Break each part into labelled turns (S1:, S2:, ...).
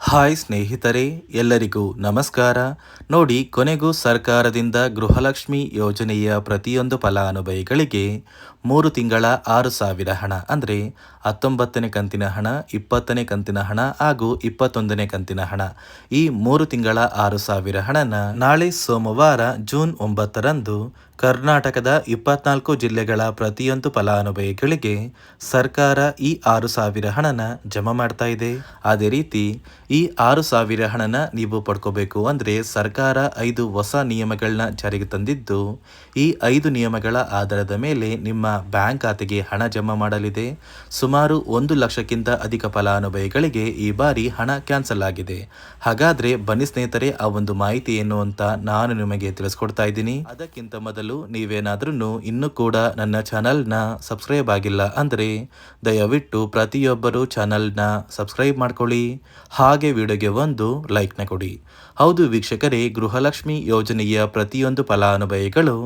S1: Hi ಸ್ನೇಹಿತರೆ, ಎಲ್ಲರಿಗೂ ನಮಸ್ಕಾರ. ನೋಡಿ, ಕೊನೆಗೂ ಸರ್ಕಾರದಿಂದ ಗೃಹಲಕ್ಷ್ಮಿ ಯೋಜನೆಯ ಪ್ರತಿಯೊಂದು ಫಲಾನುಭವಿಗಳಿಗೆ ಮೂರು ತಿಂಗಳ ಆರು ಸಾವಿರ ಹಣ, ಅಂದರೆ ಹತ್ತೊಂಬತ್ತನೇ ಕಂತಿನ ಹಣ, ಇಪ್ಪತ್ತನೇ ಕಂತಿನ ಹಣ ಹಾಗೂ ಇಪ್ಪತ್ತೊಂದನೇ ಕಂತಿನ ಹಣ. ಈ ಮೂರು ತಿಂಗಳ ಆರು ಸಾವಿರ ಹಣನ ನಾಳೆ ಸೋಮವಾರ ಜೂನ್ ಒಂಬತ್ತರಂದು ಕರ್ನಾಟಕದ ಇಪ್ಪತ್ನಾಲ್ಕು ಜಿಲ್ಲೆಗಳ ಪ್ರತಿಯೊಂದು ಫಲಾನುಭವಿಗಳಿಗೆ ಸರ್ಕಾರ ಈ ಆರು ಸಾವಿರ ಹಣನ ಜಮಾ ಮಾಡ್ತಾ ಇದೆ. ಅದೇ ರೀತಿ, ಈ ಆರು ಸಾವಿರ ಹಣನ ನೀವು ಪಡ್ಕೋಬೇಕು ಅಂದರೆ ಸರ್ಕಾರ ಐದು ಹೊಸ ನಿಯಮಗಳನ್ನ ಜಾರಿಗೆ ತಂದಿದ್ದು, ಈ ಐದು ನಿಯಮಗಳ ಆಧಾರದ ಮೇಲೆ ನಿಮ್ಮ ಬ್ಯಾಂಕ್ ಖಾತೆಗೆ ಹಣ ಜಮಾ ಮಾಡಲಿದೆ. ಸುಮಾರು ಒಂದು ಲಕ್ಷಕ್ಕಿಂತ ಅಧಿಕ ಫಲಾನುಭವಿಗಳಿಗೆ ಈ ಬಾರಿ ಹಣ ಕ್ಯಾನ್ಸಲ್ ಆಗಿದೆ. ಹಾಗಾದ್ರೆ ಬನ್ನಿ ಸ್ನೇಹಿತರೆ, ಆ ಒಂದು ಮಾಹಿತಿ ಏನು ಅಂತ ನಾನು ನಿಮಗೆ ತಿಳಿಸ್ಕೊಡ್ತಾ ಇದ್ದೀನಿ. ಅದಕ್ಕಿಂತ ಮೊದಲು ನೀವೇನಾದ್ರೂ ಇನ್ನೂ ಕೂಡ ನನ್ನ ಚಾನಲ್ನ ಸಬ್ಸ್ಕ್ರೈಬ್ ಆಗಿಲ್ಲ ಅಂದರೆ ದಯವಿಟ್ಟು ಪ್ರತಿಯೊಬ್ಬರು ಚಾನಲ್ನ ಸಬ್ಸ್ಕ್ರೈಬ್ ಮಾಡ್ಕೊಳ್ಳಿ. ಹಾಗೆ ವಿಡಿಯೋಗೆ ಒಂದು ಲೈಕ್ನ ಕೊಡಿ. ಹೌದು ವೀಕ್ಷಕರೇ, ಗೃಹಲಕ್ಷ್ಮಿ ಯೋಜನೆಯ ಪ್ರತಿಯೊಂದು ಫಲಾನುಭವಿಗಳು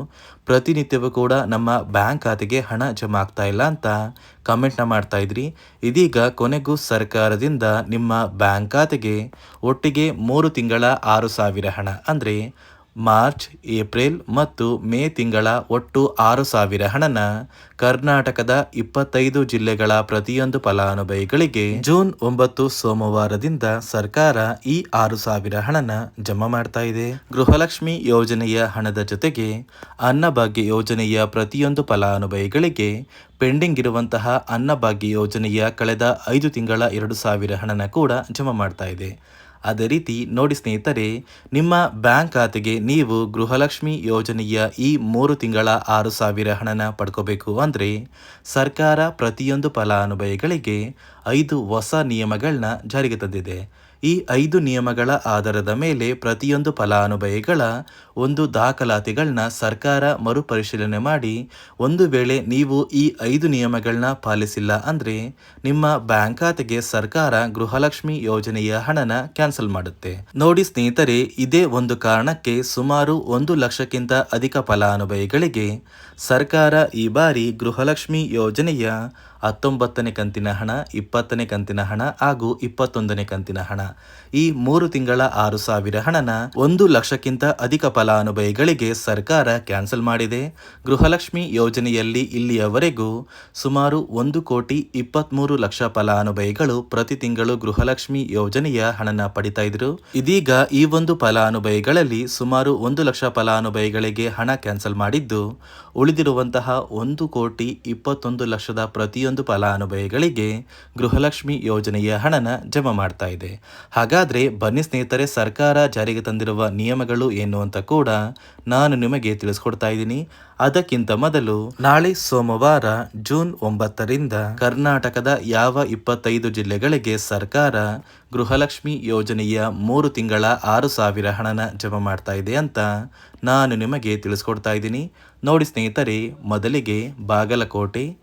S1: ಪ್ರತಿನಿತ್ಯವೂ ಕೂಡ ನಮ್ಮ ಬ್ಯಾಂಕ್ ಖಾತೆಗೆ ಹಣ ಜಮಾ ಆಗ್ತಾ ಇಲ್ಲ ಅಂತ ಕಮೆಂಟ್ನ ಮಾಡ್ತಾ ಇದ್ರಿ. ಇದೀಗ ಕೊನೆಗೂ ಸರ್ಕಾರದಿಂದ ನಿಮ್ಮ ಬ್ಯಾಂಕ್ ಖಾತೆಗೆ ಒಟ್ಟಿಗೆ ಮೂರು ತಿಂಗಳ ಆರು ಸಾವಿರ ಹಣ. ಅಂದರೆ ಮಾರ್ಚ್, ಏಪ್ರಿಲ್ ಮತ್ತು ಮೇ ತಿಂಗಳ ಒಟ್ಟು ಆರು ಸಾವಿರ ಹಣನ ಕರ್ನಾಟಕದ ಇಪ್ಪತ್ತೈದು ಜಿಲ್ಲೆಗಳ ಪ್ರತಿಯೊಂದು ಫಲಾನುಭವಿಗಳಿಗೆ ಜೂನ್ ಒಂಬತ್ತು ಸೋಮವಾರದಿಂದ ಸರ್ಕಾರ ಈ ಆರು ಸಾವಿರ ಹಣನ ಜಮಾ ಮಾಡ್ತಾ ಇದೆ. ಗೃಹಲಕ್ಷ್ಮಿ ಯೋಜನೆಯ ಹಣದ ಜೊತೆಗೆ ಅನ್ನಭಾಗ್ಯ ಯೋಜನೆಯ ಪ್ರತಿಯೊಂದು ಫಲಾನುಭವಿಗಳಿಗೆ ಪೆಂಡಿಂಗ್ ಇರುವಂತಹ ಅನ್ನಭಾಗ್ಯ ಯೋಜನೆಯ ಕಳೆದ ಐದು ತಿಂಗಳ ಎರಡು ಸಾವಿರ ಹಣನ ಕೂಡ ಜಮಾ ಮಾಡ್ತಾ ಅದೇ ರೀತಿ ನೋಡಿ ಸ್ನೇಹಿತರೆ, ನಿಮ್ಮ ಬ್ಯಾಂಕ್ ಖಾತೆಗೆ ನೀವು ಗೃಹಲಕ್ಷ್ಮಿ ಯೋಜನೆಯ ಈ ಮೂರು ತಿಂಗಳ ಆರು ಸಾವಿರ ಹಣನ ಪಡ್ಕೋಬೇಕು ಅಂದರೆ ಸರ್ಕಾರ ಪ್ರತಿಯೊಂದು ಫಲಾನುಭವಿಗಳಿಗೆ ಐದು ಹೊಸ ನಿಯಮಗಳನ್ನ ಜಾರಿಗೆ ತಂದಿದೆ. ಈ ಐದು ನಿಯಮಗಳ ಆಧಾರದ ಮೇಲೆ ಪ್ರತಿಯೊಂದು ಫಲಾನುಭವಿಗಳ ಒಂದು ದಾಖಲಾತಿಗಳನ್ನ ಸರ್ಕಾರ ಮರುಪರಿಶೀಲನೆ ಮಾಡಿ ಒಂದು ವೇಳೆ ನೀವು ಈ ಐದು ನಿಯಮಗಳನ್ನ ಪಾಲಿಸಿಲ್ಲ ಅಂದರೆ ನಿಮ್ಮ ಬ್ಯಾಂಕ್ ಖಾತೆಗೆ ಸರ್ಕಾರ ಗೃಹಲಕ್ಷ್ಮಿ ಯೋಜನೆಯ ಹಣನ ಕ್ಯಾನ್ಸಲ್ ಮಾಡುತ್ತೆ. ನೋಡಿ ಸ್ನೇಹಿತರೆ, ಇದೇ ಒಂದು ಕಾರಣಕ್ಕೆ ಸುಮಾರು ಒಂದು ಲಕ್ಷಕ್ಕಿಂತ ಅಧಿಕ ಫಲಾನುಭವಿಗಳಿಗೆ ಸರ್ಕಾರ ಈ ಬಾರಿ ಗೃಹಲಕ್ಷ್ಮಿ ಯೋಜನೆಯ ಹತ್ತೊಂಬತ್ತನೇ ಕಂತಿನ ಹಣ, ಇಪ್ಪತ್ತನೇ ಕಂತಿನ ಹಣ ಹಾಗೂ ಇಪ್ಪತ್ತೊಂದನೇ ಕಂತಿನ ಹಣ. ಈ ಮೂರು ತಿಂಗಳ ಆರು ಸಾವಿರ ಹಣನ ಒಂದು ಲಕ್ಷಕ್ಕಿಂತ ಅಧಿಕ ಫಲಾನುಭವಿಗಳಿಗೆ ಸರ್ಕಾರ ಕ್ಯಾನ್ಸಲ್ ಮಾಡಿದೆ. ಗೃಹಲಕ್ಷ್ಮಿ ಯೋಜನೆಯಲ್ಲಿ ಇಲ್ಲಿಯವರೆಗೂ ಸುಮಾರು ಒಂದು ಕೋಟಿ ಇಪ್ಪತ್ಮೂರು ಲಕ್ಷ ಫಲಾನುಭವಿಗಳು ಪ್ರತಿ ತಿಂಗಳು ಗೃಹಲಕ್ಷ್ಮಿ ಯೋಜನೆಯ ಹಣನ ಪಡಿತಾ ಇದ್ರು. ಇದೀಗ ಈ ಒಂದು ಫಲಾನುಭವಿಗಳಲ್ಲಿ ಸುಮಾರು ಒಂದು ಲಕ್ಷ ಫಲಾನುಭವಿಗಳಿಗೆ ಹಣ ಕ್ಯಾನ್ಸಲ್ ಮಾಡಿದ್ದು, ಉಳಿದಿರುವಂತಹ ಒಂದು ಕೋಟಿ ಇಪ್ಪತ್ತೊಂದು ಲಕ್ಷದ ಪ್ರತಿಯೊಂದು ಫಲಾನುಭವಿಗಳಿಗೆ ಗೃಹಲಕ್ಷ್ಮಿ ಯೋಜನೆಯ ಹಣನ ಜಮಾ ಮಾಡ್ತಾ ಇದೆ. ಹಾಗಾದ್ರೆ ಬನ್ನಿ ಸ್ನೇಹಿತರೆ, ಸರ್ಕಾರ ಜಾರಿಗೆ ತಂದಿರುವ ನಿಯಮಗಳು ಏನು ಅಂತ ಕೂಡ ನಾನು ನಿಮಗೆ ತಿಳಿಸ್ಕೊಡ್ತಾ ಇದ್ದೀನಿ. ಅದಕ್ಕಿಂತ ಮೊದಲು ನಾಳೆ ಸೋಮವಾರ ಜೂನ್ ಒಂಬತ್ತರಿಂದ ಕರ್ನಾಟಕದ ಯಾವ ಇಪ್ಪತ್ತೈದು ಜಿಲ್ಲೆಗಳಿಗೆ ಸರ್ಕಾರ ಗೃಹಲಕ್ಷ್ಮಿ ಯೋಜನೆಯ ಮೂರು ತಿಂಗಳ ಆರು ಸಾವಿರ ಹಣನ ಜಮಾ ಮಾಡ್ತಾ ಇದೆ ಅಂತ ನಾನು ನಿಮಗೆ ತಿಳಿಸ್ಕೊಡ್ತಾ ಇದ್ದೀನಿ. ನೋಡಿ ಸ್ನೇಹಿತರೆ, ಮೊದಲಿಗೆ ಬಾಗಲಕೋಟೆ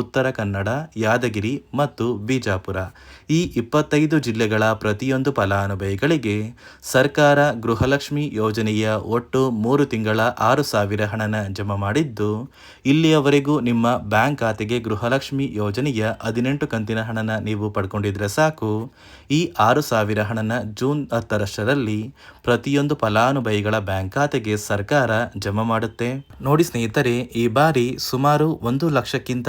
S1: ಉತ್ತರ ಕನ್ನಡ, ಯಾದಗಿರಿ ಮತ್ತು ಬಿಜಾಪುರ. ಈ ಇಪ್ಪತ್ತೈದು ಜಿಲ್ಲೆಗಳ ಪ್ರತಿಯೊಂದು ಫಲಾನುಭವಿಗಳಿಗೆ ಸರ್ಕಾರ ಗೃಹಲಕ್ಷ್ಮಿ ಯೋಜನೆಯ ಒಟ್ಟು ಮೂರು ತಿಂಗಳ ಆರು ಸಾವಿರ ಹಣನ ಜಮಾ ಮಾಡಿದ್ದು, ಇಲ್ಲಿಯವರೆಗೂ ನಿಮ್ಮ ಬ್ಯಾಂಕ್ ಖಾತೆಗೆ ಗೃಹಲಕ್ಷ್ಮಿ ಯೋಜನೆಯ ಹದಿನೆಂಟು ಕಂತಿನ ಹಣನ ನೀವು ಪಡ್ಕೊಂಡಿದ್ರೆ ಸಾಕು. ಈ ಆರು ಸಾವಿರ ಹಣನ ಜೂನ್ ಹತ್ತರಷ್ಟರಲ್ಲಿ ಪ್ರತಿಯೊಂದು ಫಲಾನುಭವಿಗಳ ಬ್ಯಾಂಕ್ ಖಾತೆಗೆ ಸರ್ಕಾರ ಜಮಾ ಮಾಡುತ್ತೆ. ನೋಡಿ ಸ್ನೇಹಿತರೆ, ಈ ಬಾರಿ ಸುಮಾರು ಒಂದು ಲಕ್ಷಕ್ಕಿಂತ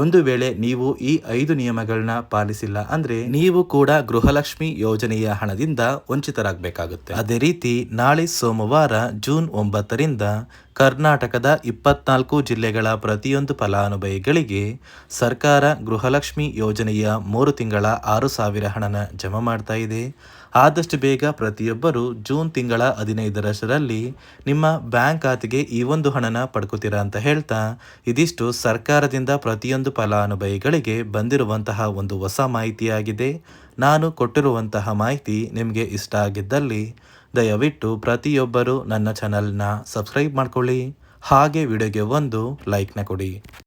S1: ಒಂದು ವೇಳೆ ನೀವು ಈ ಐದು ನಿಯಮಗಳನ್ನ ಪಾಲಿಸಿಲ್ಲ ಅಂದ್ರೆ ನೀವು ಕೂಡ ಗೃಹಲಕ್ಷ್ಮಿ ಯೋಜನೆಯ ಹಣದಿಂದ ವಂಚಿತರಾಗಬೇಕಾಗುತ್ತೆ. ಅದೇ ರೀತಿ ನಾಳೆ ಸೋಮವಾರ ಜೂನ್ ಒಂಬತ್ತರಿಂದ ಕರ್ನಾಟಕದ ಇಪ್ಪತ್ನಾಲ್ಕು ಜಿಲ್ಲೆಗಳ ಪ್ರತಿಯೊಂದು ಫಲಾನುಭವಿಗಳಿಗೆ ಸರ್ಕಾರ ಗೃಹಲಕ್ಷ್ಮಿ ಯೋಜನೆಯ ಮೂರು ತಿಂಗಳ ಆರು ಸಾವಿರ ಹಣನ ಜಮಾ ಮಾಡ್ತಾ ಇದೆ. ಆದಷ್ಟು ಬೇಗ ಪ್ರತಿಯೊಬ್ಬರು ಜೂನ್ ತಿಂಗಳ ಹದಿನೈದರಷ್ಟರಲ್ಲಿ ನಿಮ್ಮ ಬ್ಯಾಂಕ್ ಖಾತೆಗೆ ಈ ಒಂದು ಹಣನ ಪಡ್ಕೋತೀರಾ ಅಂತ ಹೇಳ್ತಾ, ಇದಿಷ್ಟು ಸರ್ಕಾರದಿಂದ ಪ್ರತಿಯೊಂದು ಫಲಾನುಭವಿಗಳಿಗೆ ಬಂದಿರುವಂತಹ ಒಂದು ಹೊಸ ಮಾಹಿತಿಯಾಗಿದೆ. ನಾನು ಕೊಟ್ಟಿರುವಂತಹ ಮಾಹಿತಿ ನಿಮಗೆ ಇಷ್ಟ ಆಗಿದ್ದಲ್ಲಿ, ದಯವಿಟ್ಟು ಪ್ರತಿಯೊಬ್ಬರು ನನ್ನ ಚಾನಲ್ನ ಸಬ್ಸ್ಕ್ರೈಬ್ ಮಾಡ್ಕೊಳ್ಳಿ. ಹಾಗೆ ವಿಡಿಯೋಗೆ ಒಂದು ಲೈಕ್ನ ಕೊಡಿ.